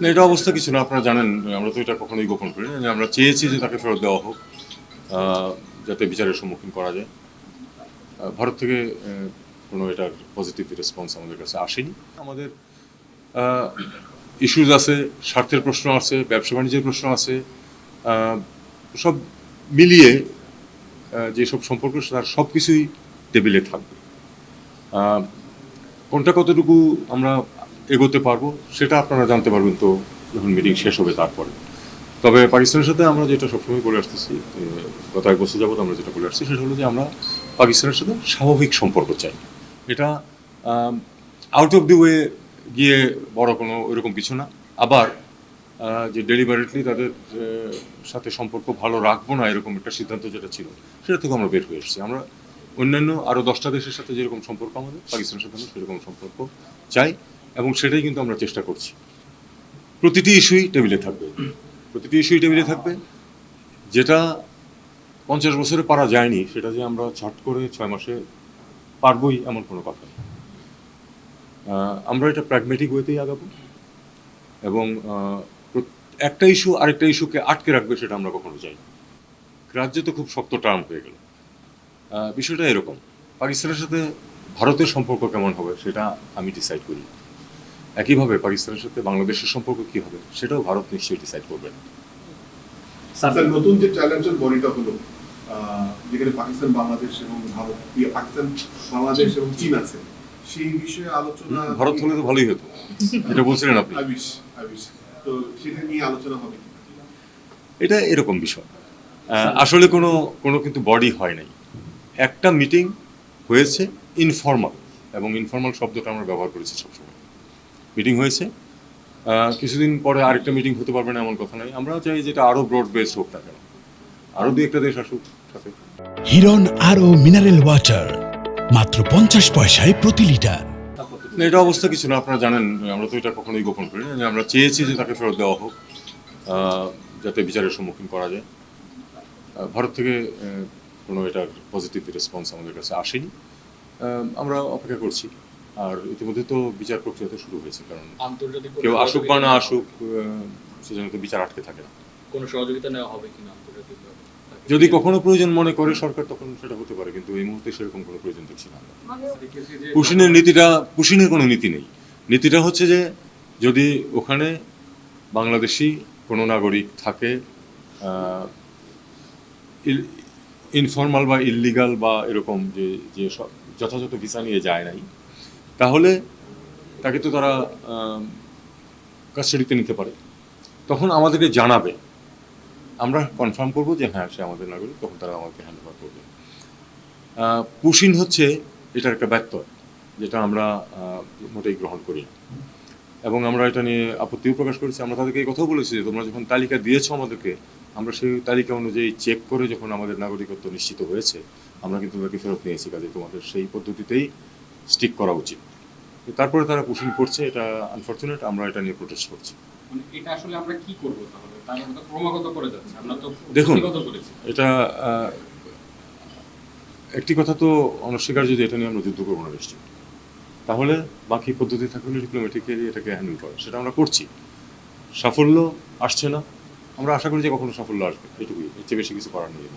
না, এটা অবস্থা কিছু না, আপনারা জানেন, আমরা তো এটা কখনোই গোপন করি না আমরা চেয়েছি যে তাকে ফেরত দেওয়া হোক যাতে বিচারের সম্মুখীন করা যায়। ভারত থেকে কোনো এটার পজিটিভ রেসপন্স আমাদের কাছে আসেনি। আমাদের ইস্যুজ আছে, স্বার্থের প্রশ্ন আছে, ব্যবসা বাণিজ্যের প্রশ্ন আছে সব মিলিয়ে যেসব সম্পর্ক, তার সব কিছুই টেবিলে থাকবে। কোনটা কতটুকু আমরা এগোতে পারব, সেটা আপনারা জানতে পারবেন তো যখন মিটিং শেষ হবে তারপরে। তবে পাকিস্তানের সাথে আমরা যেটা সবসময় করে আসতেছি গত এক বছর যাবত আমরা যেটা বলে আসছি, সেটা হলো যে আমরা পাকিস্তানের সাথে স্বাভাবিক সম্পর্ক চাই। এটা আউট অফ দি ওয়ে গিয়ে বড় কোনো এরকম কিছু না। আবার যে ডেলিভারেটলি তাদের সাথে সম্পর্ক ভালো রাখব না এরকম একটা সিদ্ধান্ত যেটা ছিল, সেটা থেকে আমরা বের হয়ে এসেছি। আমরা অন্যান্য আরও দশটা দেশের সাথে যেরকম সম্পর্ক আমাদের, পাকিস্তানের সাথে আমরা সেরকম সম্পর্ক চাই। এবং সেটাই কিন্তু আমরা চেষ্টা করছি। প্রতিটি ইস্যুই টেবিলে থাকবে। প্রতিটি ইস্যুই টেবিলে থাকবে। যেটা পঞ্চাশ বছরে পারা যায়নি, সেটা যে আমরা ঝট করে ছয় মাসে পারবই এমন কোনো কথা নেই। আমরা এটা প্র্যাগমেটিক ওয়েতেই আগাবো। এবং একটা ইস্যু আরেকটা ইস্যুকে আটকে রাখবে সেটা আমরা কখনো চাই। রাজ্য তো খুব শক্ত টার্ম হয়ে গেল। বিষয়টা এরকম। পাকিস্তানের সাথে ভারতের সম্পর্ক কেমন হবে সেটা আমি ডিসাইড করি একইভাবে পাকিস্তানের সাথে বাংলাদেশের সম্পর্ক কী হবে সেটাও ভারত নিশ্চয়ই ডিসাইড করবে না। স্যার নতুন যে চ্যালেঞ্জের বডিটা হলো আহ, যেখানে পাকিস্তান বাংলাদেশ এবং ভারত ইয়ে, পাকিস্তান বাংলাদেশ এবং চীন আছে সেই বিষয়ে আলোচনা ভারত হলে তো ভালোই হতো। এটা বলছিলেন আপনি। আবিস আবিস তো সেটা নিয়ে আলোচনা হবে এটা এরকম বিষয়। আহ, আসলে কোনো কোনো কিন্তু বডি হয় নাই। একটা মিটিং হয়েছে ইনফর্মাল এবং ইনফর্মাল শব্দটা আমরা ব্যবহার করেছি সবসময়। মিটিং হয়েছে। কিছুদিন পরে আরেকটা মিটিং হতে পারবে না এমন কথা নাই আমরা চাই যেটা আরও ব্রড বেস হোক না কেন আরও দু একটা দেশ আসুক সাথে। হিরন আরও মিনারেল ওয়াটার মাত্র পঞ্চাশ পয়সায় প্রতি লিটার এটা অবস্থা কিছু না আপনারা জানেন আমরা তো এটা কখনোই গোপন করি না। আমরা চেয়েছি যে তাকে ফেরত দেওয়া হোক যাতে বিচারের সম্মুখীন করা যায়। ভারত থেকে কোনো এটার পজিটিভ রেসপন্স আমাদের কাছে আসেনি। আমরা অপেক্ষা করছি। আর ইতিমধ্যে তো বিচার প্রক্রিয়া তো শুরু হয়েছে কারণ আন্তর্জাতিক কেউ আসুক বা না আসুক সেজন্য তো বিচার আটকে থাকে না। কোনো সহযোগিতা নেওয়া হবে কিনা আন্তর্জাতিক যদি কখনো প্রয়োজন মনে করে সরকার তখন সেটা হতে পারে কিন্তু এই মুহূর্তে সেরকম কোনো প্রয়োজন দেখছি না আমরা। পুশিনের নীতিটা পুশিনের কোনো নীতি নেই। নীতিটা হচ্ছে যে যদি ওখানে বাংলাদেশি কোনো নাগরিক থাকে ইনফর্মাল বা ইললিগাল বা এরকম যে যে সব যথাযথ ভিসা নিয়ে যায় নাই তাহলে তাকে তো তারা কাস্টাডিতে নিতে পারে। তখন আমাদেরকে জানাবে। আমরা কনফার্ম করব যে হ্যাঁ সে আমাদের নাগরিক, তখন তারা আমাকে হ্যান্ড ওভার করবে। পুশিন হচ্ছে, এটার একটা ব্যর্থ, যেটা আমরা মোটেই গ্রহণ করি না। এবং আমরা এটা নিয়ে আপত্তিও প্রকাশ করেছি। আমরা তাদেরকে এই কথাও বলেছি যে, তোমরা যখন তালিকা দিয়েছ আমাদেরকে, আমরা সেই তালিকা অনুযায়ী চেক করে যখন আমাদের নাগরিকত্ব নিশ্চিত হয়েছে, আমরা কিন্তু তাদেরকে ফেরত নিয়েছি কাজে তোমাদের সেই পদ্ধতিতেই স্টিক করা উচিত। তারপরে তারা পুশিং করছে এটা আনফর্চুনেট আমরা এটা নিয়ে প্রোটেস্ট করছি। মানে এটা আসলে আমরা কি করব তাহলে? তারা ক্রমাগত করে যাচ্ছে আমরা তো দেখুন। এটা একটি কথা তো অনস্বীকার যদি এটা নিয়ে আমরা যুদ্ধ করব না নিশ্চয়ই। তাহলে বাকি পদ্ধতি থাকলে ডিপ্লোম্যাটিক্যালি এটাকে হ্যান্ডেল করা। সেটা আমরা করছি। সাফল্য আসছে না। আমরা আশা করি যে কখনো সাফল্য আসবে। এটুকুই। এর চেয়ে বেশি কিছু করার নেই।